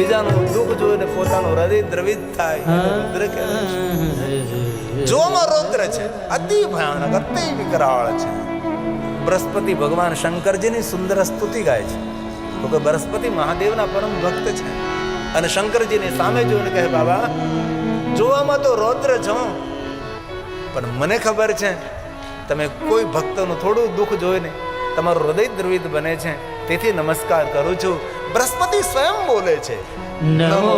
બીજાનું દુઃખ જોઈને પોતાનું હૃદય દ્રવિત થાય. રુદ્ર કહેવાય. જોમાં રૌદ્ર છે અતિ ભયાનક અતિ વિકરાળ છે. બૃહસ્પતિ ભગવાન શંકરજીની સુંદર સ્તુતિ ગાય છે. તો કે બૃહસ્પતિ મહાદેવના પરમ ભક્ત છે. અને શંકરજીની સામે જોઈને કહે બાબા જોવામાં તો રૌદ્ર છો. પણ મને ખબર છે તમે કોઈ ભક્તનું થોડું દુઃખ જોઈને તમારું હૃદય દ્રવિત બને છે. તેથી નમસ્કાર કરું છું. બૃહસ્પતિ સ્વયં બોલે છે. નમો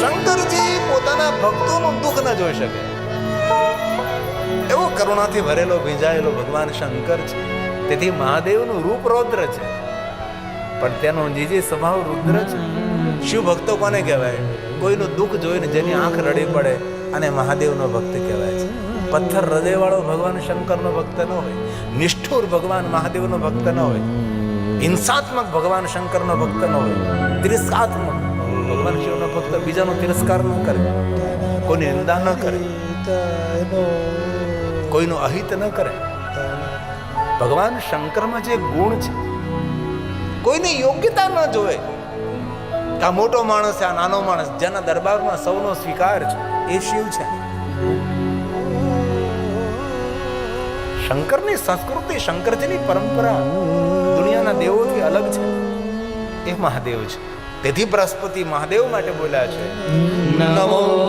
શંકરજી પોતાના ભક્તોનું દુઃખ ન જોઈ શકે. એવો કરુણાથી ભરેલો ભીંજાયેલો ભગવાન શંકર છે. તેથી મહાદેવનું રૂપ રૌદ્ર છે. પણ તેનો જીજી સ્વભાવ રુદ્ર છે. શિવ ભક્તો કોને કહેવાય? કોઈનું દુઃખ જોઈને જેની આંખ રડી પડે અને મહાદેવનો ભક્ત કહેવાય. પથ્થર હૃદયવાળો ભગવાન શંકરનો ભક્ત ન હોય, નિષ્ઠુર ભગવાન મહાદેવનો ભક્ત ન હોય, હિંસાત્મક ભગવાન શંકરનો ભક્ત ન હોય, તિરસ્કાત્મક ભગવાન શિવનો ભક્ત બીજાનો તિરસ્કાર ન કરે, કોઈની નિંદા ન કરે, કોઈનું અહિત ન કરે. ભગવાન શંકરમાં જે ગુણ છે, કોઈની યોગ્યતા ન જોવે. આ મોટો માણસ આ નાનો માણસ, જેના દરબારમાં સૌનો સ્વીકાર છે, એ શિવ છે. શંકરની સંસ્કૃતિ શંકરજીની પરંપરા દુનિયાના દેવોથી અલગ છે. એ મહાદેવ છે. તેથી બૃહસ્પતિ મહાદેવ માટે બોલ્યા છે. નમો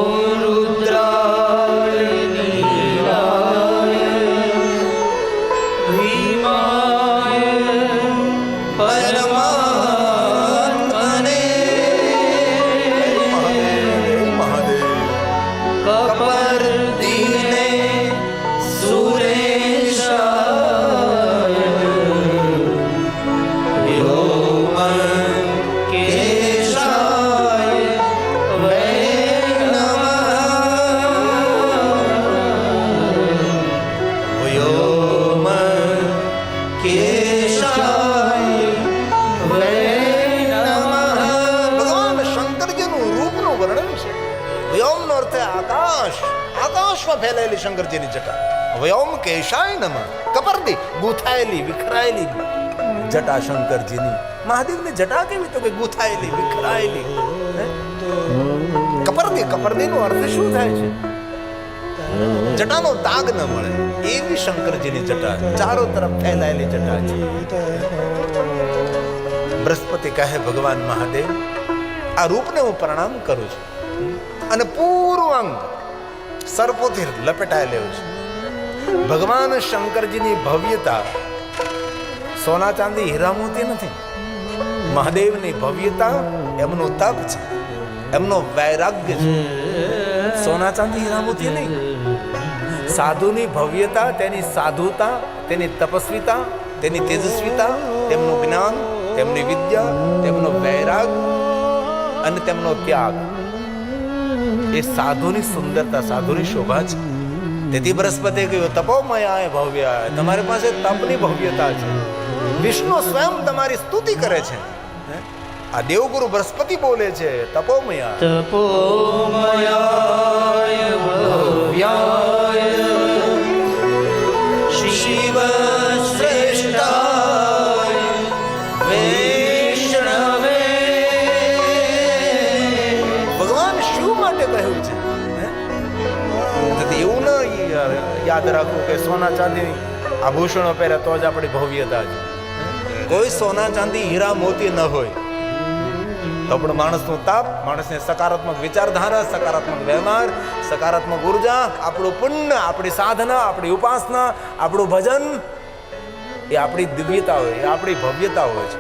ફેલાયેલી જટા. વયોમ કેશાય નમ. કપરદી, ગૂંથાયેલી, વિખરાયેલી. જટા શંકરજીની. મહાદેવની જટા કેવી તો કે ગૂંથાયેલી, વિખરાયેલી? કપરદી, કપરદીનો અર્થ શું થાય છે? જટાનો દાગ ન મળે. એવી શંકરજીની જટા. ચારો તરફ ફેલાયેલી જટા છે. બૃહસ્પતિ કહે, ભગવાન મહાદેવ, આ રૂપને હું પ્રણામ કરું છું. અને પૂર્વાંગ સર્પોથી લપેટાયેલો છે. ભગવાન શંકરજીની ભવ્યતા સોના ચાંદી હીરા મોતી નથી. મહાદેવની ભવ્યતા એમનો તપ છે. એમનો વૈરાગ્ય છે. સોના ચાંદી હીરા મોતી નહીં. સાધુની ભવ્યતા, તેની સાધુતા, તેની તપસ્વીતા, તેની તેજસ્વીતા, તેમનું જ્ઞાન, તેમની વિદ્યા, તેમનો વૈરાગ અને તેમનો ત્યાગ. એ સાધુની સુંદરતા, સાધુની શોભા છે તેથી બૃહસ્પતિએ કહ્યું તપોમયાય ભવ્ય તમારી પાસે તપની ભવ્યતા છે. વિષ્ણુ સ્વયં તમારી સ્તુતિ કરે છે. આ દેવગુરુ બૃહસ્પતિ બોલે છે, તપોમયા તપોમયાય યાદ રાખવું કે સોના ચાંદી આભૂષણો પહેરે તો જ આપણી ભવ્યતા છે. કોઈ સોના ચાંદી હીરા મોતી ન હોય. તો પણ માણસનું તાપ, માણસને સકારાત્મક વિચારધારા, સકારાત્મક વ્યવહાર, સકારાત્મક ઊર્જા, આપણું પુણ્ય, આપણી સાધના, આપણી ઉપાસના, આપણું ભજન, એ આપણી દિવ્યતા હોય, એ આપણી ભવ્યતા હોય છે.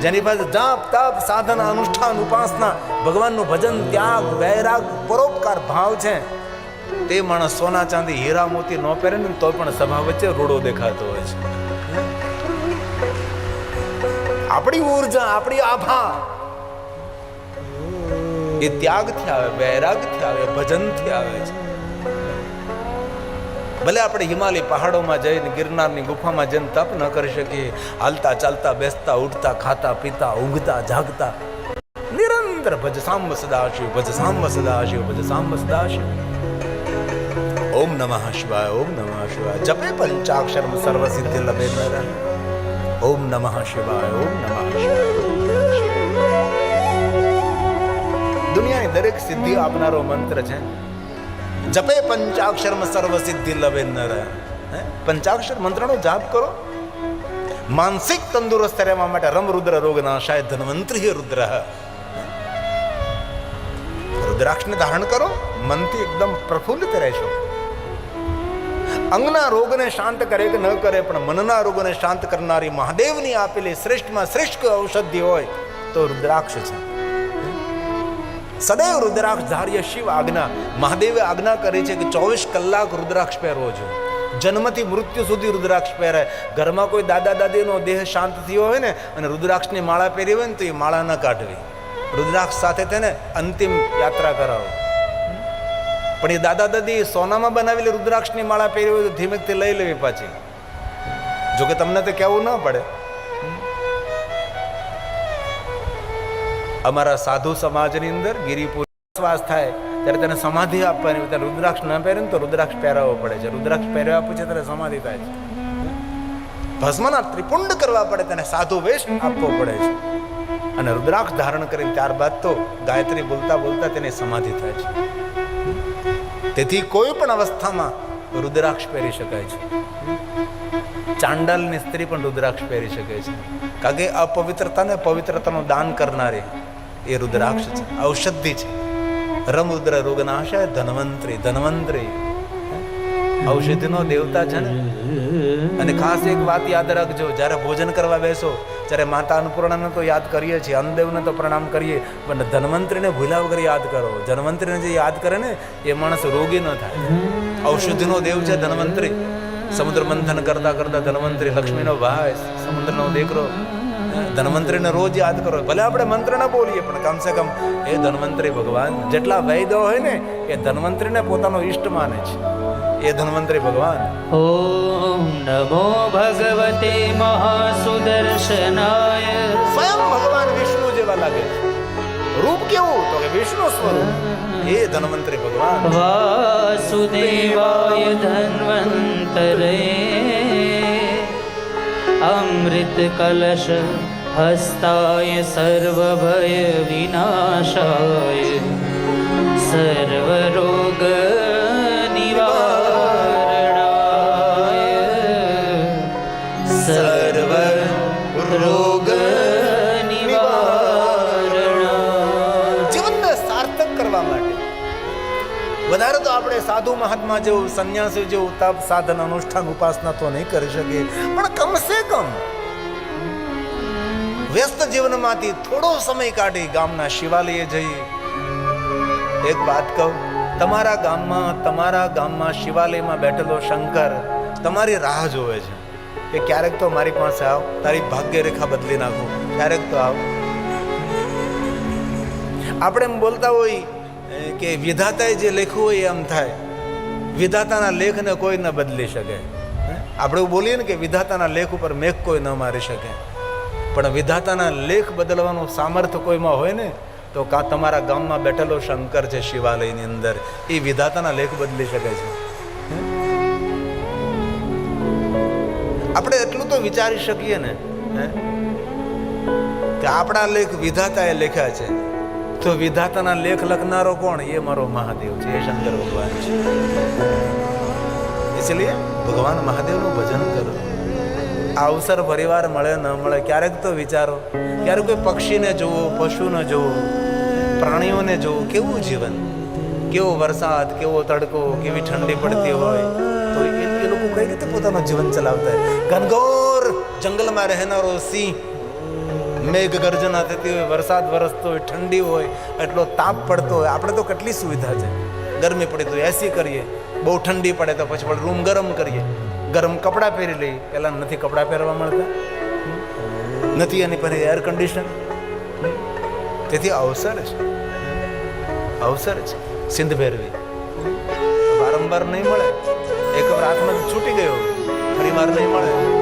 જેની પાસે જાપ, તપ, સાધના, અનુષ્ઠાન, ઉપાસના, ભગવાનનું ભજન, ત્યાગ, વૈરાગ, પરોપકાર, ભાવ છે. તે માણસ સોના ચાંદી, હીરા, મોતી ન પહેરે ને તો પણ સભા વચ્ચે રૂડો દેખાતો હોય છે. આપણી ઊર્જા, આપણી આભા. એ ત્યાગથી આવે, વૈરાગથી આવે, ભજનથી આવે છે. ભલે આપણે હિમાલય પહાડોમાં જઈને ગિરનારની ગુફામાં જઈને તપ ન કરી શકીએ, હાલતા ચાલતા, બેસતા, ઉઠતા, ખાતા, પીતા, ઊંઘતા, જાગતા. નિરંતર ભજ સામ સદાશિવ, ભજ સામ સદાશિવ, ભજ સામ સદાશિવ. ઓમ નમઃ શિવાય, ઓમ નમઃ શિવાય. જપે પંચાક્ષર સર્વ સિદ્ધિ લભે નર ઓમ નમઃ શિવાય, ઓમ નમઃ શિવાય. દુનિયાની દરેક સિદ્ધિ આપનારો મંત્ર છે. જપે પંચાક્ષરમાં સર્વ સિદ્ધિ લવે નર? પંચાક્ષર મંત્રનો જાપ કરો. માનસિક તંદુરસ્ત રહેવા માટે રમ રુદ્ર રોગ નાશાય ધન્વંતરી રુદ્ર. રુદ્રાક્ષને ધારણ કરો. મનથી એકદમ પ્રફુલ્લિત રહેશો. અંગના રોગને શાંત કરે કે ન કરે, પણ મનના રોગને શાંત કરનારી મહાદેવની આપેલી શ્રેષ્ઠમાં શ્રેષ્ઠ ઔષધિ હોય તો રુદ્રાક્ષ છે. સદૈવ રુદ્રાક્ષ ધાર્ય શિવ આજ્ઞા. મહાદેવે આજ્ઞા કરી છે કે ચોવીસ કલાક રુદ્રાક્ષ પહેરવો જોઈએ. જન્મથી મૃત્યુ સુધી રુદ્રાક્ષ પહેરે. ઘરમાં કોઈ દાદા દાદીનો દેહ શાંત થયો હોય ને અને રુદ્રાક્ષની માળા પહેરી હોય ને તો એ માળા ન કાઢવી. રુદ્રાક્ષ સાથે તેને અંતિમ યાત્રા કરાવો. પણ એ દાદા દાદી સોનામાં બનાવેલી રુદ્રાક્ષની માળા પહેરી હોય તો ધીમેકથી લઈ લેવી પાછી. જોકે તમને તો કહેવું ન પડે. અમારા સાધુ સમાજની અંદર ગિરિપુર શ્વાસ થાય, ત્યારે તેને સમાધિ આપવાની. ત્યારે રુદ્રાક્ષ ન પહેરે તો રુદ્રાક્ષ પહેરાવવો પડે. છે રુદ્રાક્ષ પહેર્યા પછી ત્યારે સમાધિ થાય છે. ભસ્મના ત્રિપુંડ કરવા પડે, તેને સાધુ વેશ આપવો પડે છે. અને રુદ્રાક્ષ ધારણ કરીને ત્યારબાદ તો ગાયત્રી બોલતા બોલતા તેની સમાધિ થાય છે. તેથી કોઈ પણ અવસ્થામાં રુદ્રાક્ષ પહેરી શકાય છે. ચાંડાલની સ્ત્રી પણ રુદ્રાક્ષ પહેરી શકે છે. કારણ કે અપવિત્રતાને પવિત્રતાનું દાન કરનારી એ રુદ્રાક્ષ છે. ઔષધિ છે. રમરુદ્ર રોગનાશાય ધનવંતરી ધનવંતરી. ઔષધિનો દેવતા છે ને? અને ખાસ એક વાત યાદ રાખજો, જ્યારે ભોજન કરવા બેસો ત્યારે માતા અન્નપૂર્ણાને તો યાદ કરીએ છીએ, અન્નદેવને તો પ્રણામ કરીએ, પણ ધન્વંતરીને ભૂલ્યા વગર યાદ કરો. ધન્વંતરીને જે યાદ કરે ને, એ માણસ રોગી ન થાય. ઔષધિનો દેવ છે ધન્વંતરી. સમુદ્ર મંથન કરતા કરતા ધન્વંતરી, લક્ષ્મીનો ભાઈ, સમુદ્રનો દીકરો. ધન્વંતરીને રોજ યાદ કરો. ભલે આપણે મંત્ર ન બોલીએ, પણ કમસે કમ એ ધન્વંતરી ભગવાન જેટલા વૈદો હોય ને, એ ધન્વંતરીને પોતાનો ઈષ્ટ માને છે. એ ધન્વંતરી ભગવાન ॐ नमो भगवते महासुदर्शनाय સ્વયં ભગવાન વિષ્ણુ જેવા લાગે છે રૂપ કેવું તો કે વિષ્ણુ સ્વરૂપ એ ધન્વંતરી ભગવાન वासुदेवाय धन्वन्तरे अमृतकलश हस्ताय सर्वभयविनाशाय सर्वरोग સાધુ મહાત્મા જેવું, સંન્યાસી જેવું તપ સાધન, અનુષ્ઠાન, ઉપાસના તો નહીં કરી શકીએ પણ કમસે કમ વ્યસ્ત જીવનમાંથી થોડો સમય કાઢી ગામના શિવાલયે જઈ. એક વાત કહું, તમારા ગામમાં તમારા ગામમાં શિવાલયમાં બેઠેલો શંકર તમારી રાહ જોવે છે. કે ક્યારેક તો મારી પાસે આવ, તારી ભાગ્ય રેખા બદલી નાખું. ક્યારેક તો આવ. આપણે એમ બોલતા હોય કે વિધાતાએ જે લખ્યું હોય એ આમ થાય. વિધાતાના લેખને કોઈ ન બદલી શકે. આપણે બોલીએ ને કે વિધાતાના લેખ ઉપર મેઘ કોઈ ન મારી શકે. પણ વિધાતાના લેખ બદલવાનું સામર્થ્ય કોઈમાં હોય ને, તો કાં તમારા ગામમાં બેઠેલો શંકર છે શિવાલયની અંદર, એ વિધાતાના લેખ બદલી શકે છે. આપણે એટલું તો વિચારી શકીએ ને? કે આપણા લેખ વિધાતાએ લખ્યા છે. તો વિધાતાના લેખ લખનારો કોણ? એ મારો મહાદેવ છે, એ શંકર ભગવાન છે. એટલે ભગવાન મહાદેવનું ભજન કરો. આ અવસર પરિવાર મળે, ન મળે, ક્યારેક તો વિચારો. ક્યારેક કોઈ પક્ષીને જોવો, પશુને જોવો, પ્રાણીઓને જોવો, કેવું જીવન? કેવો વરસાદ, કેવો તડકો, કેવી ઠંડી પડતી હોય. તો એ લોકો કઈ રીતે પોતાનું જીવન ચલાવતા હોય? ઘનઘોર જંગલમાં રહેનારો સિંહ મેઘ ગર્જના થતી હોય, વરસાદ વરસતો હોય, ઠંડી હોય, એટલો તાપ પડતો હોય. આપણે તો કેટલી સુવિધા છે. ગરમી પડે તો એસી કરીએ, બહુ ઠંડી પડે તો પછી રૂમ ગરમ કરીએ. ગરમ કપડાં પહેરી લઈએ, પહેલાં નથી કપડાં પહેરવા મળતા. નથી એની પર એર કન્ડિશન તેથી અવસર છે. અવસર છે. સિંધ ભેરવી. વારંવાર નહીં મળે. એક વાર હાથમાં છૂટી ગયો. ફરી વાર નહીં મળે.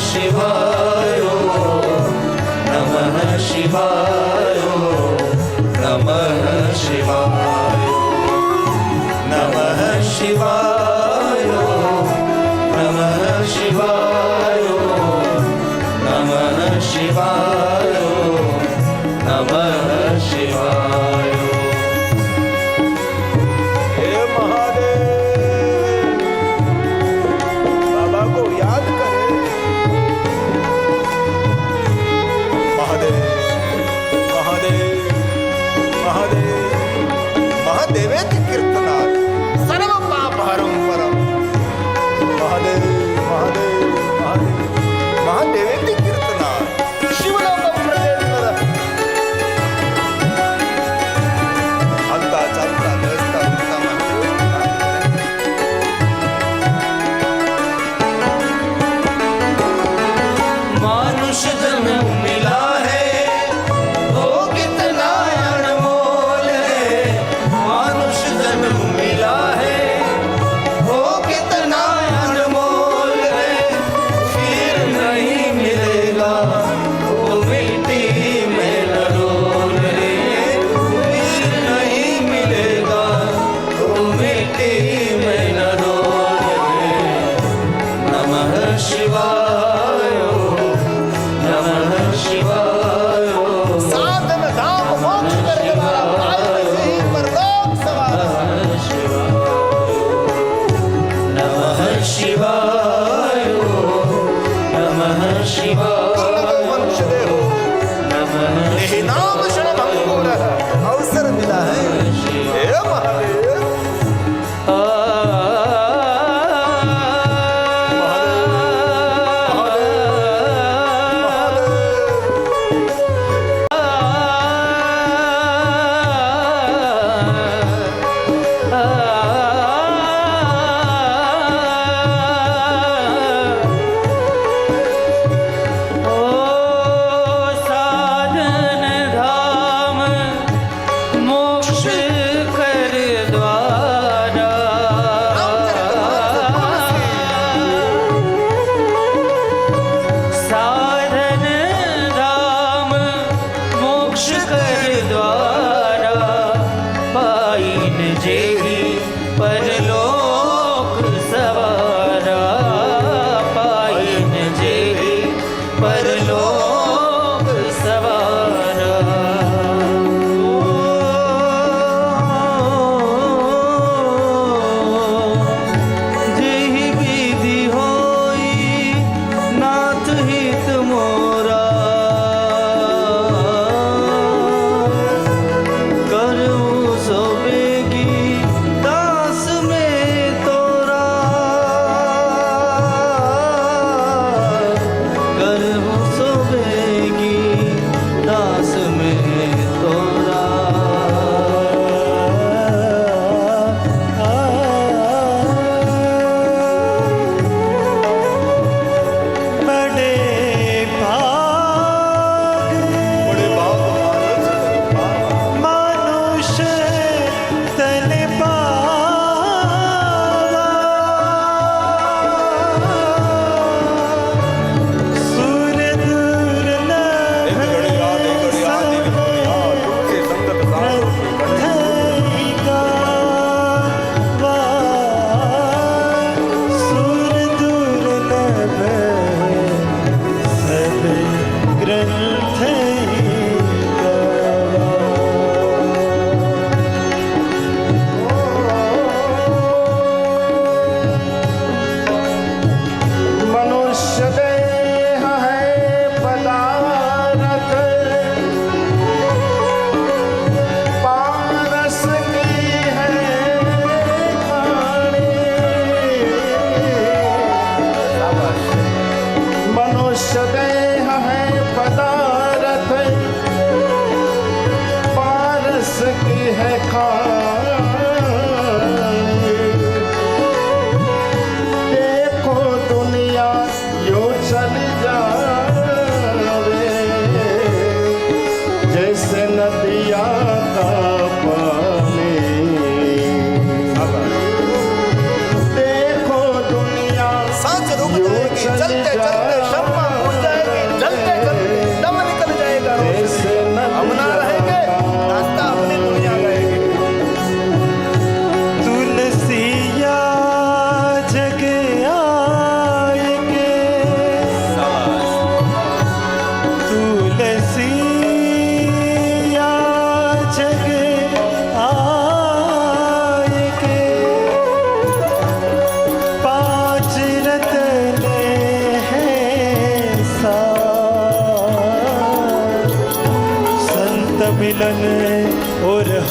喜欢。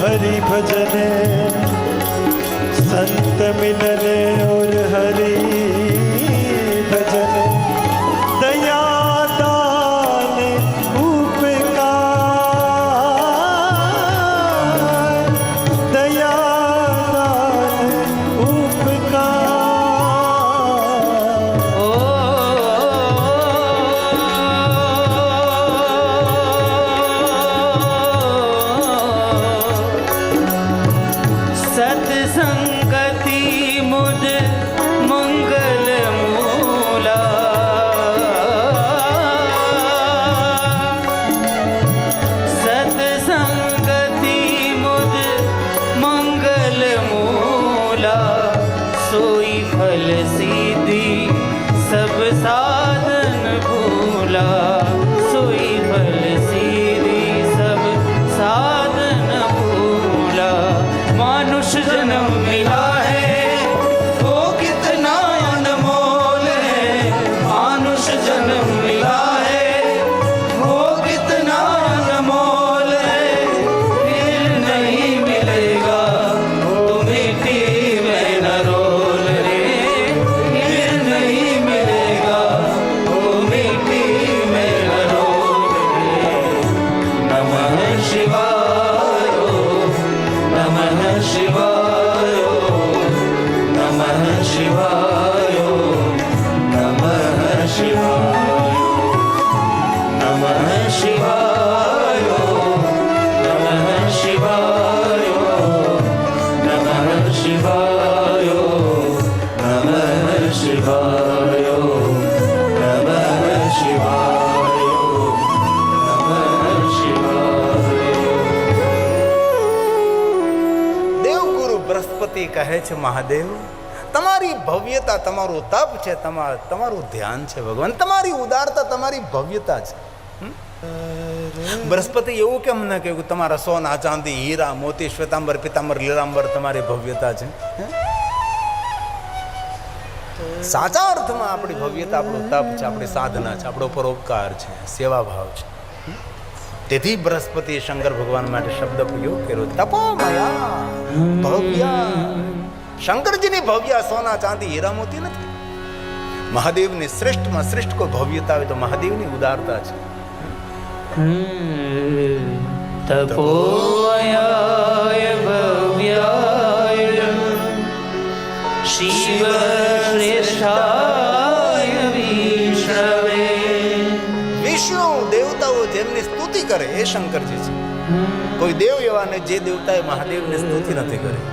हरि भजन संत मिलन और हरि કહે છે, મહાદેવ, તમારી ભવ્યતા તમારું તપ છે, તમા, તમારું ધ્યાન છે, ભગવાન તમારી ઉદારતા, તમારી ભવ્યતા છે? બૃહસ્પતિ એવું કેમ ન કહ્યું કે તમારા સોના, ચાંદી, હીરા, મોતી, શ્વેતાંબર, પિતાંબર, લીલાંબર તમારી ભવ્યતા છે? સાચા અર્થમાં આપણી ભવ્યતા આપણું તપ છે, આપણી સાધના છે, આપણો પરોપકાર છે સેવા ભાવ છે. તેથી બૃહસ્પતિ શંકર ભગવાન માટે શબ્દ પ્રયોગ કર્યો. તપોમયા ભવ્ય. શંકરજીની ભવ્ય સોના, ચાંદી, હીરા, મોતી નથી. મહાદેવની શ્રેષ્ઠમાં શ્રેષ્ઠ કોઈ ભવ્યતા હોય તો મહાદેવની ઉદારતા છે. तपोयाय भव्याय शिव श्रेष्ठाय विष्णवे વિષ્ણુ દેવતાઓ જેમની સ્તુતિ કરે એ શંકરજી છે કોઈ દેવ એવા ને જે દેવતાએ મહાદેવની સ્તુતિ નથી કરી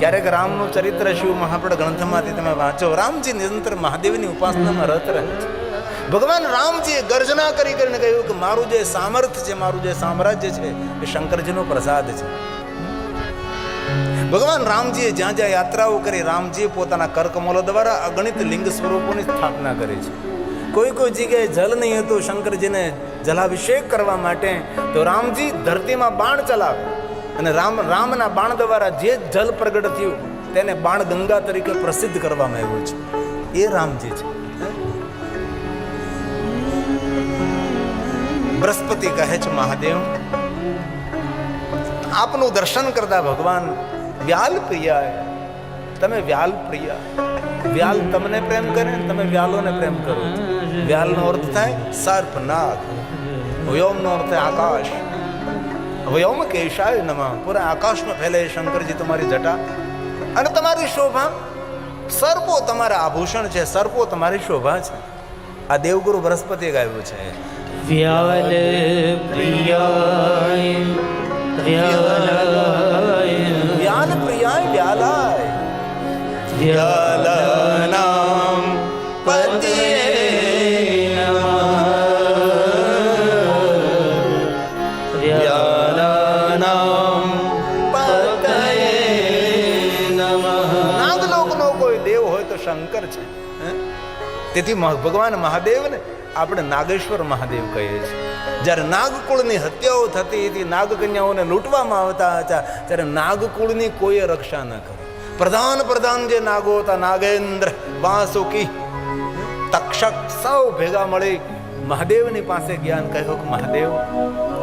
ક્યારેક રામનું ચરિત્ર શિવ મહાપડ ગ્રંથમાંથી તમે વાંચો રામજી નિરંતર મહાદેવની ઉપાસનામાં રત રહે છે ભગવાન રામજીએ ગર્જના કરી કરીને કહ્યું કે મારું જે સામર્થ્ય છે, મારું જે સામ્રાજ્ય છે, એ શંકરજીનો પ્રસાદ છે. ભગવાન રામજીએ જ્યાં જ્યાં યાત્રાઓ કરી, રામજીએ પોતાના કરકમલો દ્વારા અગણિત લિંગ સ્વરૂપોની સ્થાપના કરી છે. કોઈ કોઈ જગ્યાએ જલ નહીં હતું, શંકરજીને જલાભિષેક કરવા માટે, તો રામજી ધરતીમાં બાણ ચલાવે અને રામ, રામના બાણ દ્વારા જે જલ પ્રગટ થયું, તેને બાણ ગંગા તરીકે પ્રસિદ્ધ કરવામાં આવ્યું છે. એ રામજી છે. બૃહસ્પતિ કહે છે, મહાદેવ, આપનું દર્શન કરતા ભગવાન વ્યાલ પ્રિય તમે વ્યાલ પ્રિય. વ્યાલ તમને પ્રેમ કરે તમે વ્યાલોને પ્રેમ કરો વ્યાલનો અર્થ થાય સર્પ નાગ વ્યોમનો અર્થ થાય આકાશ. વ્યોમ કેશાય નમઃ. પૂરા આકાશમાં ફેલે શંકરજી તમારી જટા. અને તમારી શોભા. સર્પો તમારા આભૂષણ છે, સર્પો તમારી શોભા છે. આ દેવગુરુ બૃહસ્પતિએ ગાયું છે. વ્યાલ પ્રિયાય વ્યાલાય વ્યાલ પ્રિયાય વ્યાલાય. વ્યાલાનામ પતિ શંકર છે તેથી ભગવાન મહાદેવ આપણે નાગેશ્વર મહાદેવ કહીએ છીએ. જ્યારે નાગકુળની હત્યાઓ થતી હતી, નાગકન્યાઓને લૂંટવામાં આવતા હતા, ત્યારે નાગકુળની કોઈએ રક્ષા ન કરી. પ્રધાન પ્રધાન જે નાગો હતા, નાગેન્દ્ર, વાસુકી, તક્ષક, સૌ ભેગા મળી મહાદેવની પાસે જ્ઞાન કહ્યું કે, મહાદેવ,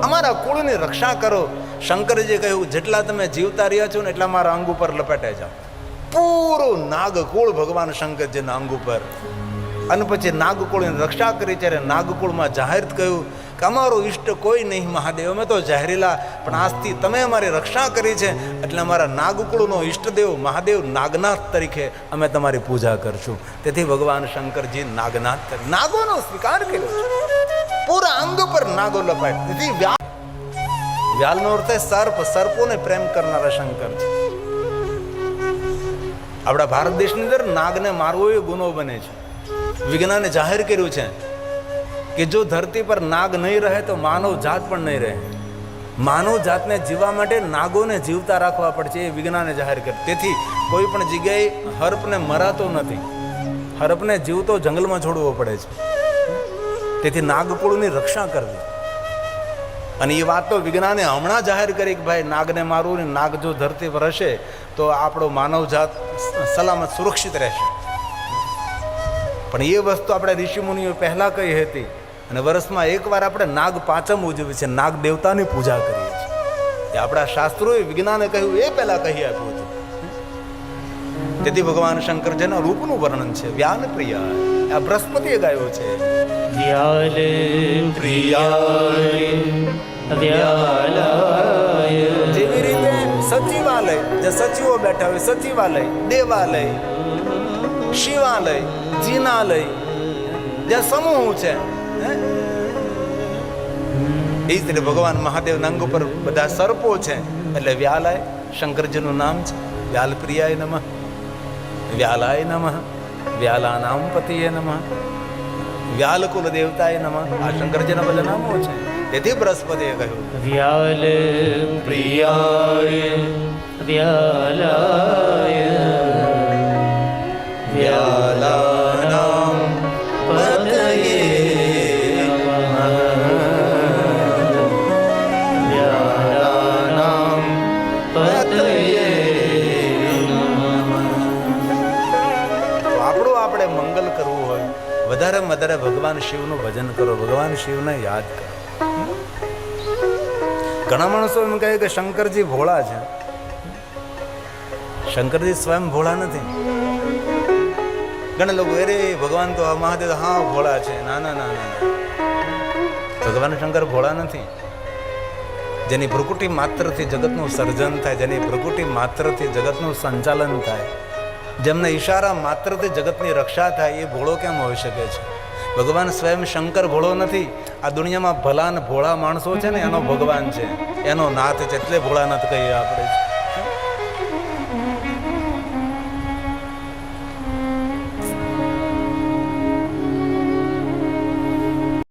અમારા કુળની રક્ષા કરો. શંકરજી કહ્યું, જેટલા તમે જીવતા રહ્યા છો ને, એટલા મારા અંગ ઉપર લપેટે જાઓ. પૂરું નાગકુળ ભગવાન શંકરજીના અંગ ઉપર. અને પછી નાગકુળની રક્ષા કરી ત્યારે નાગકુળમાં જાહેર કહ્યું કે અમારો ઈષ્ટ કોઈ નહીં મહાદેવ, અમે તો જાહેરેલા પણ આજથી તમે અમારી રક્ષા કરી છે. એટલે અમારા નાગકુળનો ઈષ્ટદેવ મહાદેવ નાગનાથ તરીકે અમે તમારી પૂજા કરશું. તેથી ભગવાન શંકરજી નાગનાથ નાગોનો સ્વીકાર કર્યો પૂરા અંગ પર નાગો લપાય. તેથી વ્યા વ્યાલનો અર્થ સર્પ, સર્પોને પ્રેમ કરનારા શંકર છે. આપણા ભારત દેશની અંદર નાગને મારવો એ ગુનો બને છે. વિજ્ઞાને જાહેર કર્યું છે કે જો ધરતી પર નાગ નહીં રહે તો માનવ જાત પણ નહીં રહે. માનવ જાતને જીવવા માટે નાગોને જીવતા રાખવા પડશે એ વિજ્ઞાને જાહેર કર્યું. તેથી કોઈ પણ જગ્યાએ હર્પને મરાતો નથી. હર્પને જીવતો જંગલમાં છોડવો પડે છે. તેથી નાગકુળની રક્ષા કરવી. અને એ વાત તો વિજ્ઞાને હમણાં જાહેર કરી કે ભાઈ, નાગને મારવું ને નાગ જો ધરતી પર હશે તો આપણો માનવ જાત સલામત સુરક્ષિત રહેશે. પણ એ વસ્તુ આપણે ઋષિમુનિઓ પહેલાં કહી હતી. અને વર્ષમાં એકવાર આપણે નાગ પાંચમ ઉજવીએ છીએ. નાગ દેવતાની પૂજા કરીએ છીએ. એ આપણા શાસ્ત્રોએ વિજ્ઞાને કહ્યું એ પહેલાં કહી આપ્યું હતું. તેથી ભગવાન શંકરજીના રૂપનું વર્ણન છે વ્યાન પ્રિયા. આ બૃહસ્પતિએ ગાયો છે. વ્યાલ વ્યાલાય. જેવી રીતે સચિવાલય જે સચિવો બેઠા હોય સચિવાલય દેવાલય શિવાલય જીનાલય જે સમૂહ છે એ જ રીતે ભગવાન મહાદેવના અંગ ઉપર બધા સર્પો છે. એટલે વ્યાલાય, શંકરજીનું નામ છે, વ્યાલપ્રિયાય નમઃ, વ્યાલાય નમઃ, વ્યાલાનામ પતિએ નમઃ વ્યાલકુલ દેવતાય નમઃ. આ શંકરજીના બધા નામો છે. તેથી બૃહસ્પતિએ કહ્યું. વ્યાલ પ્રિયાય, વ્યાલાય વ્યાલાનામ આપણું મંગલ કરવું હોય વધારેમાં વધારે ભગવાન શિવનું ભજન કરો, ભગવાન શિવને યાદ કરો. ઘણા માણસો એમ કહે કે શંકરજી ભોળા છે. શંકરજી સ્વયં ભોળા નથી. ઘણા લોકો અરે, ભગવાન તો મહાદેવ હા ભોળા છે. ના ના ના ના. ભગવાન શંકર ભોળા નથી. જેની ભ્રુકુટી માત્રથી જગતનું સર્જન થાય, જેની ભ્રુકુટી માત્રથી જગતનું સંચાલન થાય જેમને ઈશારા માત્રથી જગતની રક્ષા થાય એ ભોળો કેમ હોઈ શકે છે? ભગવાન સ્વયં શંકર ભોળો નથી. આ દુનિયામાં ભલા ને ભોળા માણસો છે ને, એનો ભગવાન છે. એનો નાથ છે, એટલે ભોળાનાથ કહીએ આપણે.